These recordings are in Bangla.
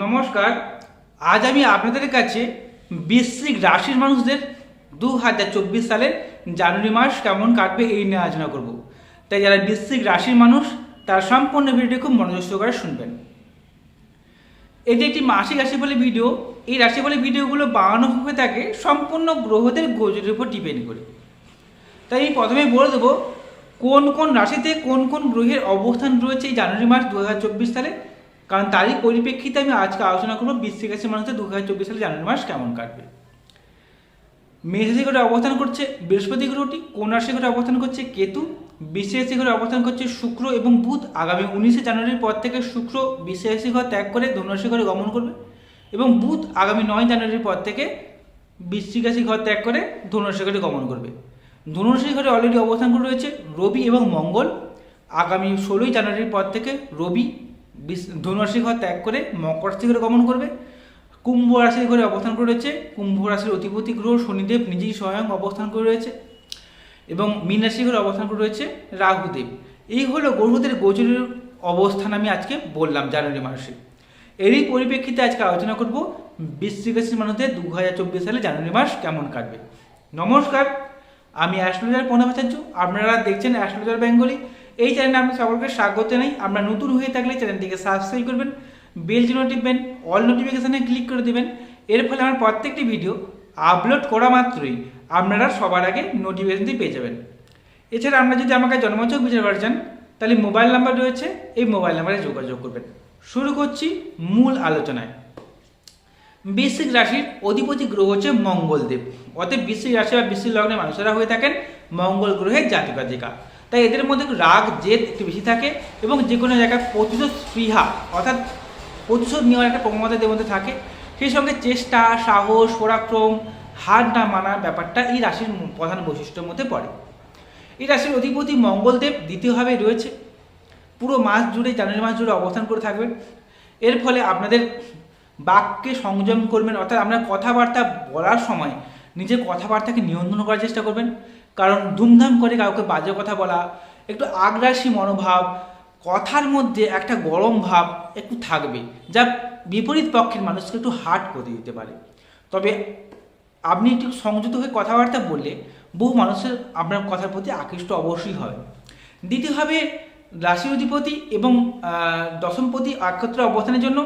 নমস্কার, আজ আমি আপনাদের কাছে বৃশ্চিক রাশির মানুষদের দু হাজার চব্বিশ সালের জানুয়ারি মাস কেমন কাটবে এই নিয়ে আলোচনা করব। তাই যারা বৃশ্চিক রাশির মানুষ, তার সম্পূর্ণ ভিডিওটি খুব মনোযোগ সহকারে শুনবেন। এটি একটি মাসিক রাশি বলে ভিডিও। এই রাশি বলে ভিডিওগুলো বানানো হয়ে থাকে সম্পূর্ণ গ্রহদের গোচরের উপর ডিপেন্ড করে। তাই আমি প্রথমেই বলে দেবো, কোন কোন রাশিতে কোন কোন গ্রহের অবস্থান রয়েছে এই জানুয়ারি মাস দু হাজার চব্বিশ সালে? কারণ তারই পরিপ্রেক্ষিতে আমি আজকে আলোচনা করব বৃশ্চিক রাশির মানুষদের দু হাজার চব্বিশ সালে জানুয়ারি মাস কেমন কাটবে। মেষ রাশি ঘরে অবস্থান করছে বৃহস্পতি গ্রহটি, কোন ঘরে অবস্থান করছে কেতু রাশি ঘরে অবস্থান করছে শুক্র এবং বুধ। আগামী উনিশে জানুয়ারির পর থেকে শুক্র বৃশ্চিক রাশি ঘর ত্যাগ করে ধনুরাশি ঘরে গমন করবে এবং বুধ আগামী নয় জানুয়ারির পর থেকে বৃশ্চিক ঘর ত্যাগ করে ধনুরাশি ঘরে গমন করবে। ধনুরাশি ঘরে অলরেডি অবস্থান করে রয়েছে রবি এবং মঙ্গল। আগামী ষোলোই জানুয়ারির পর থেকে রবি ধনুরাশি ঘর ত্যাগ করে মকর রাশি ঘরে গমন করবে। কুম্ভ রাশির ঘরে অবস্থান করে রয়েছে। কুম্ভ রাশির অধিপতি গ্রহ শনিদেব নিজেই স্বয়ং অবস্থান করে রয়েছে। এবং মীন রাশি ঘরে অবস্থান করে রয়েছে রাহুদেব। এই হলো গ্রহদের গোচরের অবস্থান আমি আজকে বললাম জানুয়ারি মাসে। এরই পরিপ্রেক্ষিতে আজকে আলোচনা করব বৃশ্চিক রাশির মানুষদের দু হাজার চব্বিশ সালে জানুয়ারি মাস কেমন কাটবে। নমস্কার, আমি অ্যাস্ট্রোলজার পূর্ণভাচার্য আপনারা দেখছেন অ্যাস্ট্রোলজার বেঙ্গলি। এই চ্যানেলে আমি সকলকে স্বাগত জানাই। আমরা নতুন হয়ে থাকলে চ্যানেলটিকে সাবস্ক্রাইব করবেন বেল চিহ্ন টিপবেন অল নোটিফিকেশানে ক্লিক করে দেবেন। এর ফলে আমার প্রত্যেকটি ভিডিও আপলোড করা মাত্রই আপনারা সবার আগে নোটিফিকেশনটি পেয়ে যাবেন। এছাড়া আপনারা যদি আমাকে জন্মচক বিচার করা চান, তাহলে মোবাইল নাম্বার রয়েছে, এই মোবাইল নাম্বারে যোগাযোগ করবেন। শুরু করছি মূল আলোচনায়। বৃশ্চিক রাশির অধিপতি গ্রহ হচ্ছে মঙ্গলদেব। অতএব বৃশ্চিক রাশি বা বৃশ্চিক লগ্নে মানুষেরা হয়ে থাকেন মঙ্গল গ্রহের জাতিকা তাই এদের মধ্যে রাগ, জেদ একটু বেশি থাকে এবং যে কোনো জায়গায় প্রতিশোধ স্পৃহা, অর্থাৎ প্রতিশোধ নেওয়ার একটা প্রবণতা এদের মধ্যে থাকে। সেই সঙ্গে চেষ্টা, সাহস, পরাক্রম, হার না মানার ব্যাপারটা এই রাশির প্রধান বৈশিষ্ট্যের মধ্যে পড়ে। এই রাশির অধিপতি মঙ্গলদেব দ্বিতীয়ভাবে রয়েছে। পুরো মাস জুড়ে, জানুয়ারি মাস জুড়ে অবস্থান করে থাকবেন। এর ফলে আপনাদের বাক্যে সংযম করবেন, অর্থাৎ আপনার কথাবার্তা বলার সময় নিজের কথাবার্তাকে নিয়ন্ত্রণ করার চেষ্টা করবেন। কারণ ধুমধাম করে কাউকে বাজে কথা বলা, একটু আগ্রাসী মনোভাব, কথার মধ্যে একটা গরম ভাব একটু থাকবে, যা বিপরীত পক্ষের মানুষকে একটু হার্ট করে দিতে পারে। তবে আপনি একটু সংযত হয়ে কথাবার্তা বললে বহু মানুষের আপনার কথার প্রতি আকৃষ্ট অবশ্যই হবে দ্বিতীয়ভাবে রাশি অধিপতি এবং দশমপতি একত্রে অবস্থানের জন্য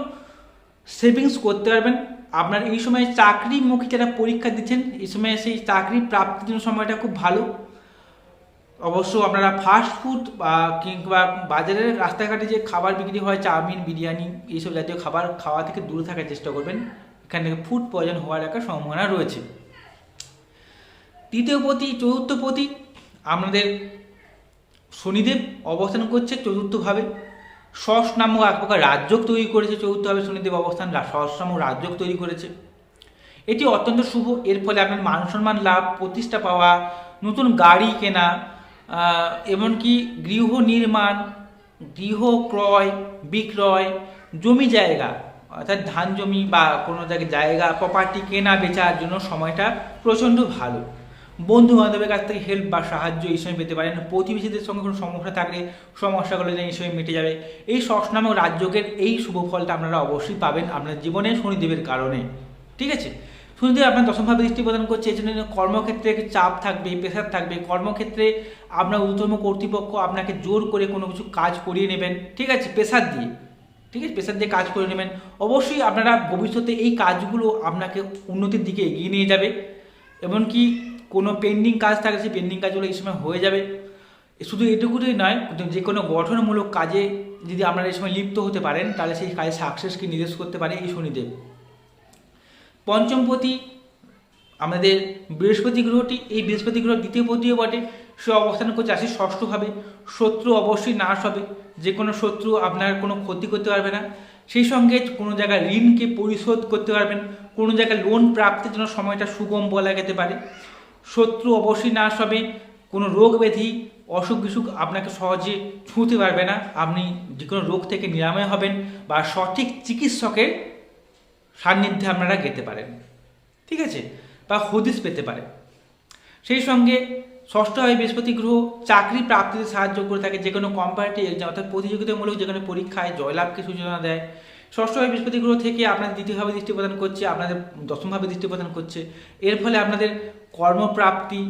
সেভিংস করতে পারবেন। আপনার এই সময় চাকরিমুখী যারা পরীক্ষা দিচ্ছেন, এই সময় সেই চাকরি প্রাপ্তির জন্য সময়টা খুব ভালো। অবশ্য আপনারা ফাস্ট ফুড বা কিংবা বাজারের রাস্তাঘাটে যে খাবার বিক্রি হয়, চাউমিন, বিরিয়ানি, এইসব জাতীয় খাবার খাওয়া থেকে দূরে থাকার চেষ্টা করবেন। এখান থেকে ফুড পয়জন হওয়ার একটা সম্ভাবনা রয়েছে। তৃতীয় পতি, চতুর্থ পতি, আমাদের শনিদেব অবস্থান করছে চতুর্থভাবে। ষষ্ঠ নামক এক প্রকার রাজ্যক তৈরি করেছে চতুর্থভাবে শনিদেব অবস্থান ষষ্ঠ নামক রাজ্যক তৈরি করেছে। এটি অত্যন্ত শুভ, এর ফলে আপনার মান সম্মান লাভ, প্রতিষ্ঠা পাওয়া, নতুন গাড়ি কেনা এমনকি গৃহ নির্মাণ, গৃহ ক্রয়, বিক্রয়, জমি জায়গা, অর্থাৎ ধান জমি বা কোনো জায়গায় জায়গা প্রপার্টি কেনা, বেচার জন্য সময়টা প্রচণ্ড ভালো। বন্ধু বান্ধবের কাছ থেকে হেল্প বা সাহায্য এই সময় পেতে পারেন। প্রতিবেশীদের সঙ্গে কোনো সমস্যা থাকলে সমস্যাগুলো যেন এই সময় মিটে যাবে। এই ষষ্ঠ নামক রাজ্যকের এই শুভ ফলটা আপনারা অবশ্যই পাবেন আপনার জীবনে শনিদেবের কারণে। ঠিক আছে? শনিদেব আপনার দশমভাবে দৃষ্টি প্রদান করছে, এই জন্য কর্মক্ষেত্রে চাপ থাকবে প্রেশার থাকবে। কর্মক্ষেত্রে আপনার ঊর্ধ্বতম কর্তৃপক্ষ আপনাকে জোর করে কোনো কিছু কাজ করিয়ে নেবেন। ঠিক আছে? প্রেশার দিয়ে। ঠিক আছে? প্রেশার দিয়ে কাজ করে নেবেন। অবশ্যই আপনারা ভবিষ্যতে এই কাজগুলো আপনাকে উন্নতির দিকে এগিয়ে নিয়ে যাবে। এমনকি কোনো পেন্ডিং কাজ থাকে সেই পেন্ডিং কাজগুলো এই সময় হয়ে যাবে। শুধু এটুকুই নয়, যে কোনো গঠনমূলক কাজে যদি আপনারা এই সময় লিপ্ত হতে পারেন, তাহলে সেই কাজে সাকসেসকে নির্দেশ করতে পারে এই শনিদেব। পঞ্চমপতি, আমাদের বৃহস্পতি গ্রহটি, এই বৃহস্পতি গ্রহ দ্বিতীয় পতিও বটে। সে অবস্থান করছে, আসে ষষ্ঠভাবে। শত্রু অবশ্যই নাশ হবে। যে কোনো শত্রু আপনার কোনো ক্ষতি করতে পারবে না। সেই সঙ্গে কোনো জায়গায় ঋণকে পরিশোধ করতে পারবেন। কোনো জায়গায় লোন প্রাপ্তির জন্য সময়টা সুগম বলা যেতে পারে। শত্রু অবশ্যই নাশ হবে। কোনো রোগ ব্যাধি, অসুখ বিসুখ আপনাকে সহজে ছুঁতে পারবে না। আপনি যে কোনো রোগ থেকে নিরাময় হবেন বা সঠিক চিকিৎসকের সান্নিধ্যে আপনারা যেতে পারেন। ঠিক আছে? বা হদিস পেতে পারেন। সেই সঙ্গে ষষ্ঠ হয় বৃহস্পতি গ্রহ, চাকরি প্রাপ্তিতে সাহায্য করে থাকে। যে কোনো কম্পারেটিভ এক্সাম অর্থাৎ প্রতিযোগিতামূলক যে কোনো পরীক্ষায় জয়লাভকে সূচনা দেয়। ষষ্ঠভাবে বৃহস্পতি গ্রহ থেকে আপনাদের দ্বিতীয়ভাবে দৃষ্টি প্রদান করছে, আপনাদের দশমভাবে দৃষ্টি প্রদান করছে। এর ফলে আপনাদের কর্মপ্রাপ্তি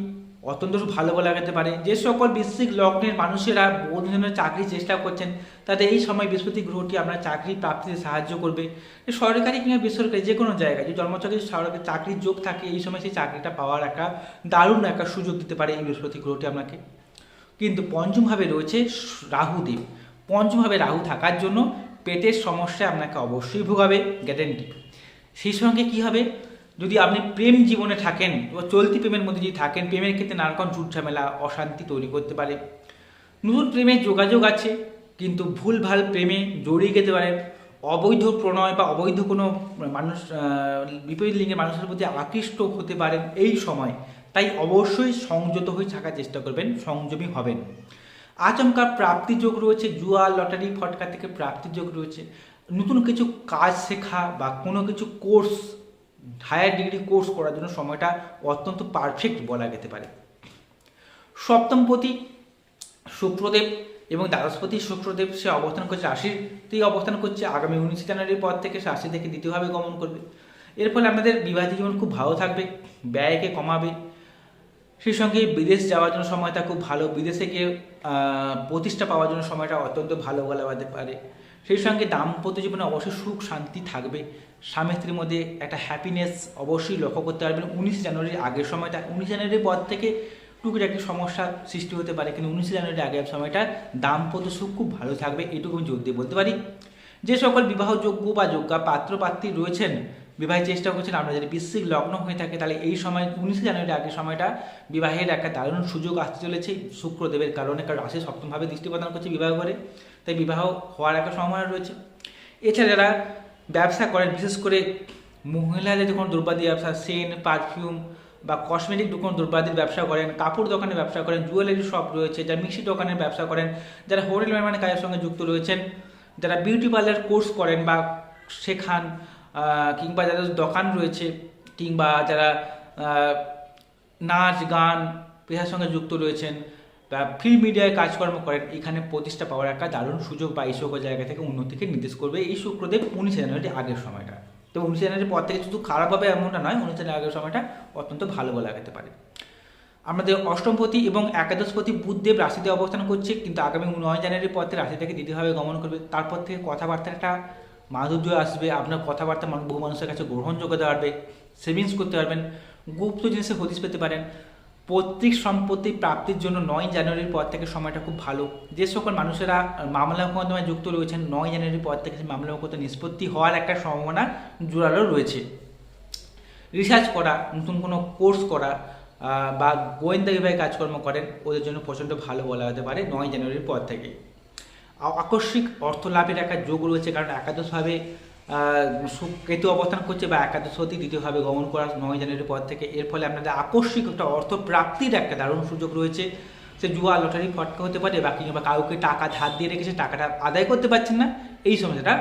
অত্যন্ত ভালো বলা যেতে পারে। যে সকল বৃশ্চিক লগ্নের মানুষেরা বহু ধরনের চাকরির চেষ্টা করছেন, তাতে এই সময় বৃহস্পতি গ্রহটি আপনার চাকরি প্রাপ্তিতে সাহায্য করবে। সরকারি কিংবা বেসরকারি যে কোনো জায়গায় যদি জন্মচক্রে সরকারি চাকরির যোগ থাকে, এই সময় সেই চাকরিটা পাওয়ার একটা দারুণ একটা সুযোগ দিতে পারে এই বৃহস্পতি গ্রহটি আপনাকে। কিন্তু পঞ্চমভাবে রয়েছে রাহুদেব পঞ্চমভাবে রাহু থাকার জন্য পেটের সমস্যা আপনাকে অবশ্যই ভোগাবে গ্যারেন্টি সেই সঙ্গে কি হবে? যদি আপনি প্রেম জীবনে থাকেন বা চলতি প্রেমের মধ্যে যদি থাকেন, প্রেমের ক্ষেত্রে নানা রকম ঝুট ঝামেলা, অশান্তি তৈরি করতে পারে। নতুন প্রেমের যোগাযোগ আছে, কিন্তু ভুলভাল প্রেমে জড়িয়ে যেতে পারেন অবৈধ প্রণয় বা অবৈধ কোনো মানুষ বিপরীত লিঙ্গের মানুষের প্রতি আকৃষ্ট হতে পারেন এই সময়। তাই অবশ্যই সংযত হয়ে থাকার চেষ্টা করবেন, সংযমী হবেন। আচমকা প্রাপ্তি যোগ রয়েছে, জুয়া, লটারি, ফটকা থেকে প্রাপ্তি যোগ রয়েছে। নতুন কিছু কাজ শেখা বা কোনো কিছু কোর্স, হায়ার ডিগ্রি কোর্স করার জন্য সময়টা অত্যন্ত পারফেক্ট বলা যেতে পারে। সপ্তমপতি শুক্রদেব এবং দ্বাদশপতি শুক্রদেব সে অবস্থান করছে রাশিতেই অবস্থান করছে আগামী উনিশে জানুয়ারির পর থেকে রাশি থেকে দ্বিতীয়ভাবে গমন করবে। এর ফলে আমাদের বিবাহিত জীবন খুব ভালো থাকবে, ব্যয়কে কমাবে সেই সঙ্গে বিদেশ যাওয়ার জন্য সময়টা খুব ভালো। বিদেশে গিয়ে প্রতিষ্ঠা পাওয়ার জন্য সময়টা অত্যন্ত ভালো বলা যেতে পারে। সেই সঙ্গে দাম্পত্য জীবনে অবশ্যই সুখ শান্তি থাকবে। স্বামী স্ত্রীর মধ্যে একটা হ্যাপিনেস অবশ্যই লক্ষ্য করতে পারবেন। উনিশে জানুয়ারির আগের সময়টা, উনিশ জানুয়ারির পর থেকে টুকুর একটি সমস্যা সৃষ্টি হতে পারে। কিন্তু উনিশে জানুয়ারির আগের সময়টা দাম্পত্য সুখ খুব ভালো থাকবে, এটুকু আমি জোর দিয়ে বলতে পারি। যে সকল বিবাহযোগ্য বা যোগ্যা পাত্র পাত্রী রয়েছেন বিবাহের চেষ্টা করছেন। আমরা যদি বৃশ্চিক লগ্ন হয়ে থাকে, তাহলে এই সময় উনিশে জানুয়ারি আগের সময়টা বিবাহের একটা দারুণ সুযোগ আসতে চলেছে শুক্রদেবের কারণে, কারণ রাশি সপ্তমভাবে দৃষ্টি প্রদান করছে বিবাহ করে। তাই বিবাহ হওয়ার একটা সম্ভাবনা রয়েছে। এছাড়া যারা ব্যবসা করেন, বিশেষ করে মহিলাদের যখন দ্রব্যাদি ব্যবসা, সেন, পারফিউম বা কসমেটিক দোকান দ্রব্যাদির ব্যবসা করেন, কাপড় দোকানের ব্যবসা করেন, জুয়েলারি শপ রয়েছে, যারা মিষ্টি দোকানের ব্যবসা করেন, যারা হোটেল ম্যানেজমেন্ট কাজের সঙ্গে যুক্ত রয়েছেন, যারা বিউটি পার্লার কোর্স করেন বা শেখান কিংবা যাদের দোকান রয়েছে, কিংবা যারা নাচ, গান, পেশার সঙ্গে যুক্ত রয়েছেন, বা ফিল্ম মিডিয়ায় কাজকর্ম করেন, এখানে প্রতিষ্ঠা পাওয়ার একটা দারুণ সুযোগ বা এই সকল জায়গা থেকে উন্নতিকে নির্দেশ করবে এই শুক্রদেব উনিশে জানুয়ারি আগের সময়টা। তো উনিশে জানুয়ারির পর থেকে শুধু খারাপ হবে এমনটা নয়, উনিশে জানুয়ারি আগের সময়টা অত্যন্ত ভালো বলা যেতে পারে। আমাদের অষ্টমপতি এবং একাদশপতি বুধদেব রাশিতে অবস্থান করছে, কিন্তু আগামী নয় জানুয়ারির পর থেকে রাশি থেকে দ্বিতীয়ভাবে গমন করবে। তারপর থেকে কথাবার্তা একটা মাধুর্য আসবে, আপনার কথাবার্তা বহু মানুষের কাছে গ্রহণযোগ্যতা বাড়বে সেভিংস করতে পারবেন, গুপ্ত জিনিসে হদিস পেতে পারেন। পৈতৃক সম্পত্তি প্রাপ্তির জন্য নয় জানুয়ারির পর থেকে সময়টা খুব ভালো। যে সকল মানুষেরা মামলা মোকদ্দমায় যুক্ত রয়েছেন, নয় জানুয়ারির পর থেকে সেই মামলা মোকদ্দমা নিষ্পত্তি হওয়ার একটা সম্ভাবনা জোরালো রয়েছে। রিসার্চ করা, নতুন কোনো কোর্স করা বা গোয়েন্দা বিভাগে কাজকর্ম করেন, ওদের জন্য প্রচণ্ড ভালো বলা যেতে পারে, নয় জানুয়ারির পর থেকে। আকস্মিক অর্থ লাভের একটা যোগ রয়েছে, কারণ একাদশভাবে কেতু অবস্থান করছে বা একাদশপতি দ্বিতীয়ভাবে গমন করা নয় জানুয়ারির পর থেকে। এর ফলে আপনাদের আকস্মিক একটা অর্থ প্রাপ্তির একটা দারুণ সুযোগ রয়েছে। সে জুয়া, লটারি, ফটকা হতে পারে বা কিংবা কাউকে টাকা ধার দিয়ে রেখেছে, টাকাটা আদায় করতে পারছেন না, এই সময়টা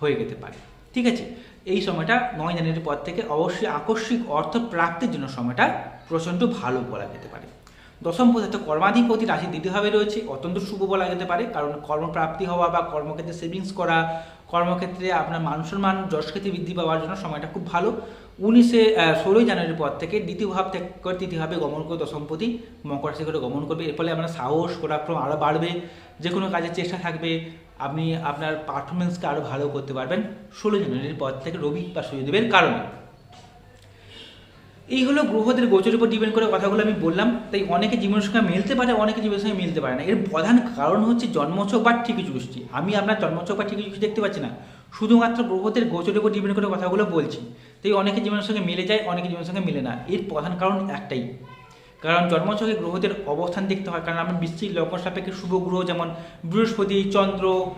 হয়ে যেতে পারে। ঠিক আছে? এই সময়টা নয় জানুয়ারির পর থেকে অবশ্যই আকস্মিক অর্থ প্রাপ্তির জন্য সময়টা প্রচণ্ড ভালো বলা যেতে পারে। দশম পদার্থ কর্মাধিপতি রাশি দ্বিতীয়ভাবে রয়েছে। অত্যন্ত শুভ বলা যেতে পারে, কারণ কর্মপ্রাপ্তি হওয়া বা কর্মক্ষেত্রে সেভিংস করা, কর্মক্ষেত্রে আপনার মান সম্মান যশখ্যাতি বৃদ্ধি পাওয়ার জন্য সময়টা খুব ভালো। উনিশে ষোলোই জানুয়ারির পর থেকে দ্বিতীয় ভাব থেকে করে তৃতীয় ভাবে গমন করে দশমপতি মকর রাশি করে গমন করবে। এর ফলে আপনার সাহস পরাক্রম আরও বাড়বে। যে কোনো কাজের চেষ্টা থাকবে। আপনি আপনার পারফরমেন্সকে আরও ভালো করতে পারবেন। ষোলো জানুয়ারির পর থেকে রবি বা সূর্যদেবের কারণে। এই হলো গ্রহদের গোচরের উপর ডিপেন্ড করে কথাগুলো আমি বললাম, তাই অনেকে জীবনের সঙ্গে মিলতে পারে, অনেকে জীবনের সঙ্গে মিলতে পারে না। এর প্রধান কারণ হচ্ছে জন্মছক বা ঠিকই চুষ্টি আমি আপনার জন্মছক বা ঠিকই চুষ্টি দেখতে পাচ্ছি না। শুধুমাত্র গ্রহদের গোচরের উপর ডিপেন্ড করে কথাগুলো বলছি। তাই অনেকে জীবনের সঙ্গে মিলে যায়, অনেকে জীবনের সঙ্গে মিলে না। এর প্রধান কারণ একটাই। কারণ জন্মছকে গ্রহদের অবস্থান দেখতে হয়। কারণ আমরা বৃশ্চিক লগ্ন সাপেক্ষে শুভ গ্রহ যেমন বৃহস্পতি, চন্দ্র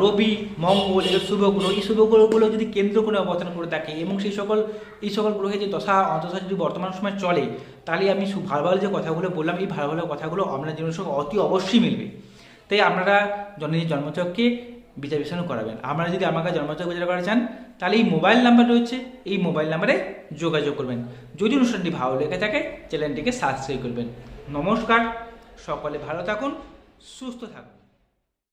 রবি, মঙ্গল এগুলো শুভ গ্রহ এই শুভ গ্রহগুলো যদি কেন্দ্র করে অবস্থান করে থাকে এবং সেই সকল, এই সকল গ্রহে যে দশা অন্তশা যদি বর্তমান সময় চলে, তাহলে আমি ভালো ভালো যে কথাগুলো বললাম, এই ভালো ভালো কথাগুলো আপনার জীবনের সঙ্গে অতি অবশ্যই মিলবে। তাই আপনারা জন্মের জন্মচককে বিচার বিশ্লেষণ করাবেন। আপনারা যদি আমার কাছে জন্মচক বিচার করা চান, তাহলে এই মোবাইল নাম্বার রয়েছে, এই মোবাইল নাম্বারে যোগাযোগ করবেন। যদি অনুষ্ঠানটি ভালো লেগে থাকে, চ্যানেলটিকে সাবস্ক্রাইব করবেন। নমস্কার, সকলে ভালো থাকুন, সুস্থ থাকুন।